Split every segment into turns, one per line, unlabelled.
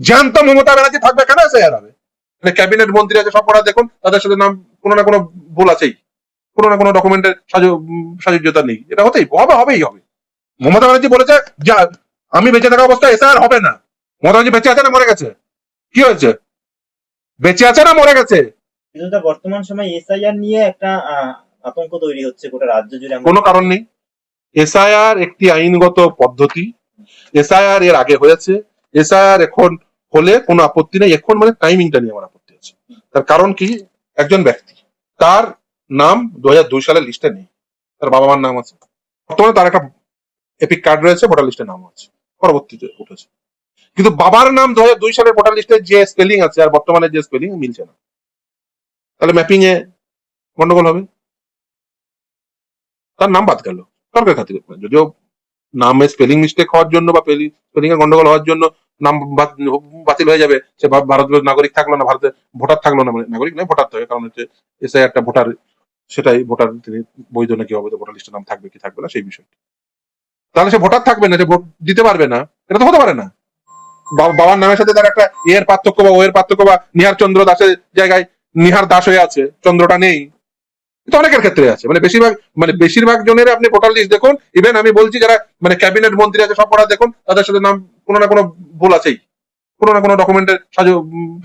জানতাম মমতা ব্যানার্জি থাকবে কেন হবে মানে ক্যাবিনেট মন্ত্রী আছে সব দেখুন তাদের সাথে নাম কোনো না কোনো ভুল আছেই। কোনো না কোনো ডকুমেন্টের সাজুজ্যতা নেই। এটা হতেই হবে হবেই হবে। মমতা ব্যানার্জি বলেছে যা আমি বেঁচে থাকা অবস্থায় এসআইআর হবে না। মমতা ব্যানার্জি বেঁচে আছে না মরে গেছে? কি হয়েছে? বেঁচে আছে না মরে গেছে?
বর্তমান সময় এসআইআর নিয়ে একটা আতঙ্ক তৈরি হচ্ছে গোটা রাজ্য জুড়ে।
কোনো কারণ নেই। এসআইআর একটি আইনগত পদ্ধতি। এসআইআর এর আগে হয়েছে। এসআইআর এখন হলে কোনো আপত্তি নেই। এখন মানে টাইমিংটা নিয়ে আমার আপত্তি আছে। তার কারণ কি? একজন ব্যক্তি। তার নাম দু সালের লিস্টে নেই। তার বাবা মার নাম আছে। বর্তমানে তার একটা এপিক কার্ড রয়েছে ভোটার লিস্টে নাম আছে। পরবর্তীতে উঠেছে। কিন্তু বাবার নাম দু হাজার দুই সালের ভোটার লিস্টে যে স্পেলিং আছে, আর বর্তমানে যে স্পেলিং মিলছে না। তাহলে ম্যাপিং এ গন্ডগোল হবে। তার নাম বাদ গেল। সরকার খাতিরে। যদিও নামে স্পেলিং মিস্টেক হওয়ার জন্য বা স্পেলিং এর গন্ডগোল হওয়ার জন্য নাম বাতিল হয়ে যাবে। সে ভা- ভারতের নাগরিক থাকল না ভারতের ভোটার থাকল না মানে নাগরিক নয়, ভোটার থাকে কারণ হচ্ছে এসআই একটা ভোটার, সেটাই ভোটার তিনি বৈধ নাকি অবৈধ, ভোটার লিস্টে নাম থাকবে কি থাকবে না, সেই বিষয় তাহলে সে ভোটার থাকবে না, সে ভোট দিতে পারবে না, এটা তো হতে পারে না। বাবার নামের সাথে তার একটা এর পার্থক্য বা ও এর পার্থক্য বা নিহার চন্দ্র দাসের জায়গায় নিহার দাস হয়ে আছে, চন্দ্রটা নেই। এটা অনেকের ক্ষেত্রে আছে মানে বেশিরভাগ মানে বেশিরভাগ জনের আপনি ভোটার লিস্ট দেখুন, ইভেন আমি বলছি যারা মানে ক্যাবিনেট মন্ত্রী আছে, সব করা দেখুন, তাদের সাথে নাম কোনো না কোনো ভুল আছেই। কোনো না কোনো ডকুমেন্টের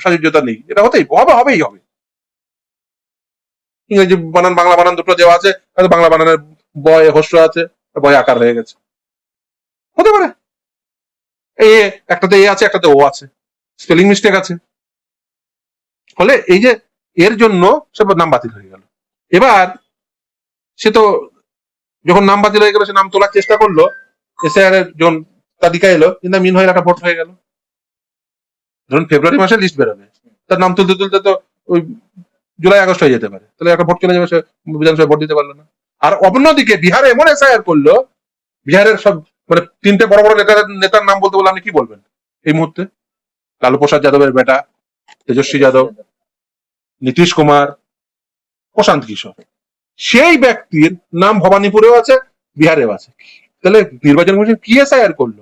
সাজুজ্যতা নেই। এটা হতেই হবে, হবেই হবে। ইংরেজি বানান, বাংলা বানান দুটো দেওয়া আছে, হয়তো বাংলা বানানের বয় হস্য আছে, বয় আকার হয়ে গেছে। হতে পারে। এই একটাতে এ আছে, একটাতে ও আছে। স্পেলিং মিস্টেক আছে। ফলে এই যে এর জন্য সে নাম বাতিল হয়ে গেল। এবার সে তো যখন নাম বাতিল হয়ে গেল, সে নাম তোলার চেষ্টা করল, এসআইআর এর যখন তালিকা এলো, কিন্তু মিন হয়ে একটা ভোট হয়ে গেল। ধরুন ফেব্রুয়ারি মাসে লিস্ট বেরোবে। তার নাম তুলতে তুলতে তো ওই জুলাই আগস্ট হয়ে যেতে পারে। তাহলে একটা ভোট চলে যাবে বিধানসভায় ভোট দিতে পারল না। আর অন্যদিকে বিহারে এমন এসআইআর করল, বিহারের সব মানে তিনটে বড় বড় নেতার নেতার নাম বলতে বলে আপনি কি বলবেন এই মুহূর্তে? লালু প্রসাদ যাদবের বেটা, তেজস্বী যাদব, নীতিশ কুমার, প্রশান্ত কিশোর। সেই ব্যক্তির নাম ভবানীপুরেও আছে, বিহারেও আছে। তাহলে নির্বাচন কমিশন কি এসআইআর করল?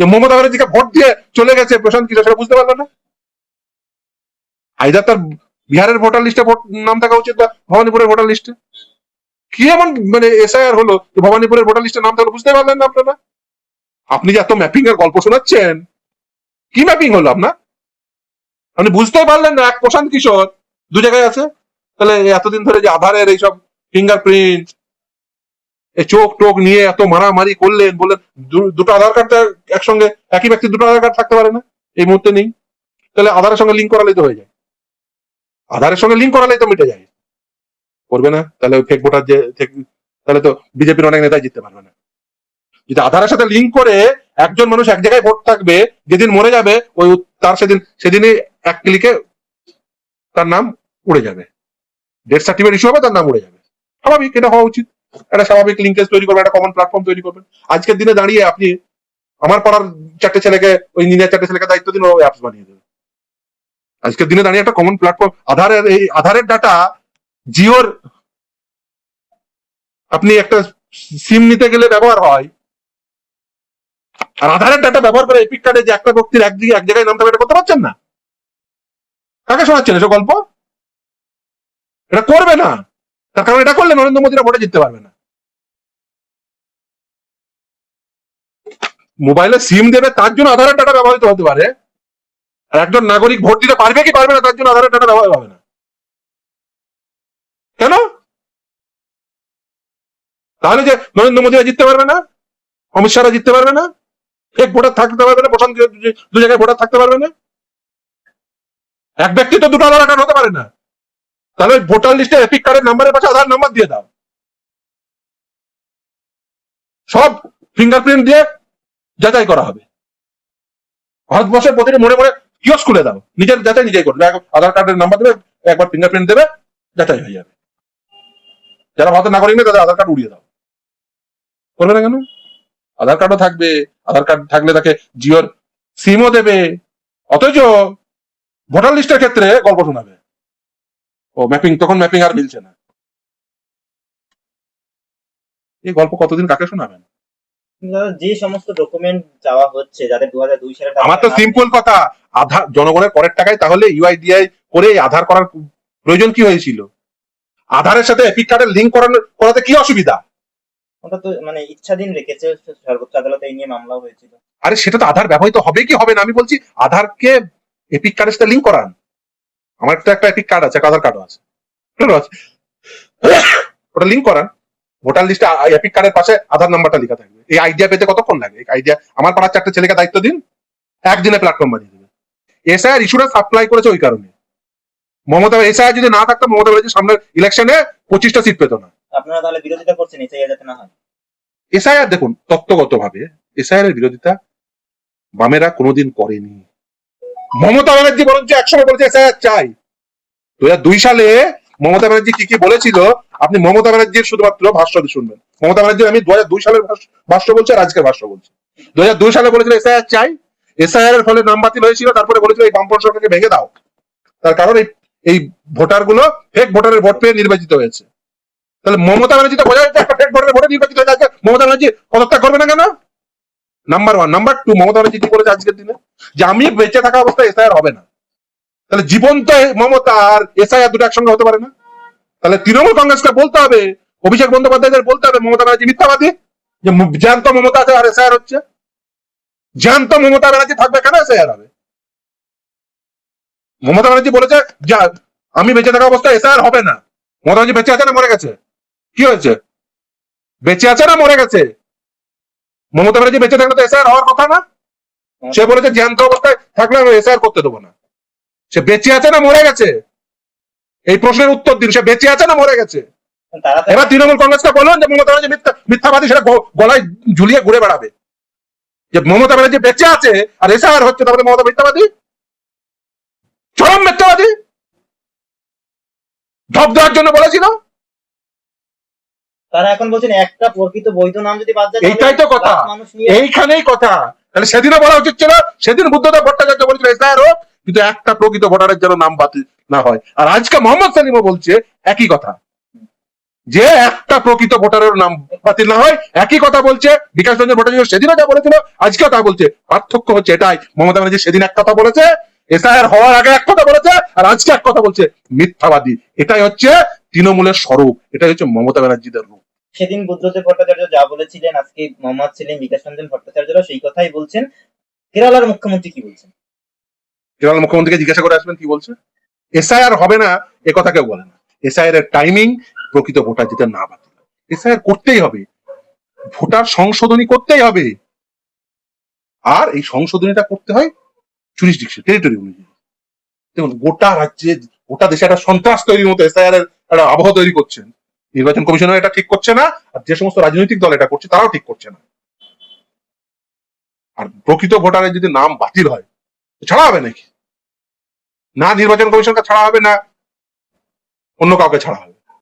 যে মমতা ব্যানার্জিকে ভোট দিয়ে চলে গেছে প্রশান্ত কিশোর, সেটা বুঝতে পারল না? আইদার তার বিহারের ভোটার লিস্টে ভোট, নাম থাকা উচিত বা ভবানীপুরের ভোটার লিস্টে। কি এমন মানে এসআইআর হলো যে ভবানীপুরের ভোটার লিস্টে নাম থাকল বুঝতে পারলেন না আপনারা? আপনি যে এত ম্যাপিং এর গল্প শোনাচ্ছেন, কি ম্যাপিং হলো আপনার? আপনি বুঝতেই পারলেন না, এক প্রশান্ত কিশোর দু জায়গায় আছে। তাহলে এতদিন ধরে যে আধারের এইসব ফিঙ্গারপ্রিন্ট চোখ টোক নিয়ে এত মারামারি করলেন, বললেন দুটো আধার কার্ড একসঙ্গে, একই ব্যক্তির দুটো আধার কার্ড থাকতে পারে না, এই মুহূর্তে নেই। তাহলে আধারের সঙ্গে লিঙ্ক করালেই তো হয়ে যায়। আধারের সঙ্গে লিঙ্ক করালেই তো মিটে যায়। করবে না, তাহলে ফেক ভোটার যে তাহলে তো বিজেপির অনেক নেতাই জিততে পারবে না। যদি আধারের সাথে লিঙ্ক করে একজন মানুষ এক জায়গায় ভোট থাকবে, যেদিন মরে যাবে, ওই তার সেদিন, সেদিনই এক ক্লিকে তার নাম উড়ে যাবে। ডেথ সার্টিফিকেট ইস্যু হবে, তার নাম উড়ে যাবে। স্বাভাবিক, এটা হওয়া উচিত। একটা স্বাভাবিক লিঙ্কেজ তৈরি করবেন, একটা কমন প্ল্যাটফর্ম তৈরি করবেন। আজকের দিনে দাঁড়িয়ে আপনি আমার পাড়ার চারটে ছেলেকে, ওই ইঞ্জিনিয়ার চারটে ছেলেকে দায়িত্ব দিন ও অ্যাপস বানিয়ে দেবে। আজকের দিনে দাঁড়িয়ে একটা কমন প্ল্যাটফর্ম আধারের এই, আধারের ডাটা জিওর, আপনি একটা সিম নিতে গেলে ব্যবহার হয়, আর আধারের ডাটা ব্যবহার করে এপিক কার্ডে যে একটা ব্যক্তির একদিকে এক জায়গায় নাম থাকবে এটা করতে পারছেন না? কাকে শোনাচ্ছেন এসব গল্প? এটা করবে না। তার কারণ এটা করলে নরেন্দ্র মোদীরা ভোটে জিততে পারবে না। মোবাইলে সিম দেবে, তার জন্য আধারের ডাটা ব্যবহৃত হতে পারে। আর একজন নাগরিক ভোট দিতে পারবে কি পারবে না, তার জন্য আধারের ডাটা ব্যবহার হবে না। কেন? তাহলে যে নরেন্দ্র মোদীরা জিততে পারবে না, অমিত শাহরা জিততে পারবে না, এক ভোটার থাকতে পারবে না, প্রশান্ত দু- জায়গায় ভোটার থাকতে পারবে না। এক ব্যক্তি তো দুটো আধার কার্ড হতে পারে না। তাহলে ভোটার লিস্টে এপিক কার্ডের নাম্বারের পাশে আধার নাম্বার দিয়ে দাও। সব ফিঙ্গারপ্রিন্ট দিয়ে যাচাই করা হবে। ভারতবর্ষের প্রতিটি মোড়ে মোড়ে কিয়স খুলে দাও। নিজের যাচাই নিজেই করবে। আধার কার্ডের নাম্বার দেবে, একবার ফিঙ্গারপ্রিন্ট দেবে, যাচাই হয়ে যাবে। যারা ভারতের নাগরিক নেই তাদের আধার কার্ড উড়িয়ে দাও। করবে না কেন? আধার কার্ডও থাকবে। আধার কার্ড থাকলে তাকে জিওর সিমও দেবে। অথচ ভোটার লিস্টের ক্ষেত্রে গল্প শোনাবে। ও ম্যাপিং তখন ম্যাপিং আর মিলছে না। এই গল্প কতদিন কাকে শোনাবেন?
যে সমস্ত ডকুমেন্ট চাওয়া হচ্ছে যাদের দু হাজার দুই সালে
আমার তো সিম্পল কথা আধার জনগণের করের টাকায় তাহলে ইউআইডিআই করে আধার করার প্রয়োজন কি হয়েছিল? আধারের সাথে এপিক কার্ডের লিঙ্ক করানোর করাতে কি অসুবিধা?
ওটা তো মানে ইচ্ছাধীন রেখেছে সর্বোচ্চ আদালতে এই নিয়ে মামলাও হয়েছিল।
আরে সেটা তো আধার ব্যবহৃত হবে কি হবে না? আমি বলছি আধারকে এপিক কার্ডের সাথে লিঙ্ক করান। আমার তো একটা এপিক কার্ড আছে একটা আধার কার্ডও আছে। ওটা লিঙ্ক করান। ভোটার লিস্টে এপিক কার্ডের পাশে আধার নাম্বারটা লেখা থাকবে। এই আইডিয়া পেতে কতক্ষণ লাগে? এই আইডিয়া আমার পাড়ার চারটে ছেলেকে দায়িত্ব দিন একদিনে প্ল্যাটফর্ম বানিয়ে দেবে। এসআইআর ইস্যুটা সাপ্লাই করেছে ওই কারণে। মমতা এসআইআর যদি না থাকতো মমতা ব্যানার্জি সামনের ইলেকশনে পঁচিশটা সিট পেত না।
আপনারা তাহলে বিরোধিতা করছেন এসআইআর যাতে না হয়?
এসআইআর দেখুন তত্ত্বগত ভাবে এসআইআর এর বিরোধিতা বামেরা কোনোদিন করেনি। মমতা ব্যানার্জি বরঞ্চ একসময় বলেছে এসআইআর চাই। দু দুই সালে মমতা ব্যানার্জি কি কি বলেছিল, আপনি মমতা ব্যানার্জির শুধুমাত্র ভাষ্য শুনবেন। মমতা ব্যানার্জির আমি দু দুই সালের ভাষ্য- বলছি আর আজকের ভাষ্য বলছি। দু দুই সালে বলেছিল এসআইআর চাই। এসআইআর এর ফলে নাম বাতিল হয়েছিল, তারপরে বলেছিল, এই বামপন সরকারকে ভেঙে দাও। তার কারণ এই এই ভোটারগুলো ফেক ভোটারের ভোট পেয়ে নির্বাচিত হয়েছে। তাহলে মমতা ব্যানার্জি তো বোঝা যাচ্ছে একটা ফেক ভোটারের ভোটে নির্বাচিত হয়ে যাচ্ছে মমতা ব্যানার্জি পদত্যাগ করবে না কেন? Number one number two Mamata Banerjee কি বলেছে আজকের দিনে? যে আমি বেঁচে থাকা অবস্থায় এসআইআর হবে না। তাহলে জীবন্ত মমতা আর এসআইআর দুটো একসঙ্গে হতে পারে না? তাহলে তৃণমূল কংগ্রেসকে বলতে হবে, অভিষেক বন্দ্যোপাধ্যায়দের বলতে হবে, মমতা ব্যানার্জি মিথ্যাবাদী? যে জ্যান্ত মমতা আছে আর এসআইআর হচ্ছে। জ্যান্ত মমতা ব্যানার্জি থাকবে কেন এসআইআর হবে? মমতা ব্যানার্জি বলেছে, যা, আমি বেঁচে থাকা অবস্থায় এসআইআর হবে না। মমতা ব্যানার্জি বেঁচে আছে না মরে গেছে? কি হয়েছে? বেঁচে আছে না মরে গেছে? মমতা ব্যানার্জি বেঁচে থাকলে তো এসআইআর হওয়ার কথা না? সে বলেছে জ্যান্ত অবস্থায় থাকলে আমি এসআইআর করতে দেবো না। সে বেঁচে আছে না মরে গেছে? এই প্রশ্নের উত্তর দিন। সে বেঁচে আছে না মরে গেছে? এবার তৃণমূল কংগ্রেসকে বলুন যে মমতা ব্যানার্জি মিথ্যা মিথ্যাবাদী সেটা গলায় ঝুলিয়ে ঘুরে বেড়াবে। যে মমতা ব্যানার্জি বেঁচে আছে আর এসআইআর হচ্ছে তাহলে মমতা মিথ্যাবাদী? চরম মিথ্যাবাদী? ঢপ দেওয়ার জন্য বলেছিল?
তারা এখন বলছেন একটা প্রকৃত বৈধ নাম যদি বাদ যায়
এইটাই তো কথা। এইখানেই কথা। তাহলে সেদিনও বলা উচিত ছিল সেদিন বুদ্ধদেব ভট্টাচার্য বলেছিল এসআইআর হোক কিন্তু একটা প্রকৃত ভোটারের যেন নাম বাতিল না হয়। আর আজকে মোহাম্মদ সেলিমও বলছে একই কথা। যে একটা প্রকৃত ভোটারের নাম বাতিল না হয় একই কথা বলছে বিকাশ রঞ্জন ভট্টাচার্য সেদিনও যা বলেছিল আজকেও তা বলছে। পার্থক্য হচ্ছে এটাই। মমতা ব্যানার্জি সেদিন এক কথা বলেছে এসআইআর হওয়ার আগে এক কথা বলেছে আর আজকে এক কথা বলছে মিথ্যাবাদী। এটাই হচ্ছে তৃণমূলের স্বরূপ এটাই হচ্ছে মমতা ব্যানার্জিদের রূপ।
সেদিন বুদ্ধদেব ভট্টাচার্য যা বলেছিলেন, আজকে মোহাম্মদ সেলিম বিকাশ রঞ্জন ভট্টাচার্যরা সেই কথাই বলছেন। কেরালার মুখ্যমন্ত্রী কি বলছেন?
কেরল মুখ্যমন্ত্রীকে জিজ্ঞাসা করে আসবেন কি বলছে এসআইআর হবে না, এ কথা কেউ বলে না। এসআইআর এর টাইমিং প্রকৃত ভোটার যেটা না বাতিল এসআইআর করতেই হবে। ভোটার সংশোধনী করতেই হবে। আর এই সংশোধনীটা করতে হয় জুরিসডিকশন টেরিটরি অনুযায়ী। দেখুন, গোটা রাজ্যে, গোটা দেশে একটা সন্ত্রাস তৈরির মতো এসআইআর এর একটা আবহ তৈরি করছেন। নির্বাচন কমিশনও এটা ঠিক করছে না, আর যে সমস্ত রাজনৈতিক দল এটা করছে, তারাও ঠিক করছে না। আর প্রকৃত ভোটারের যদি নাম বাতিল হয় ছাড়া হবে নাকি? না নির্বাচন কমিশনকে ছাড়া হবে না, অন্য কাউকে ছাড়া হবে।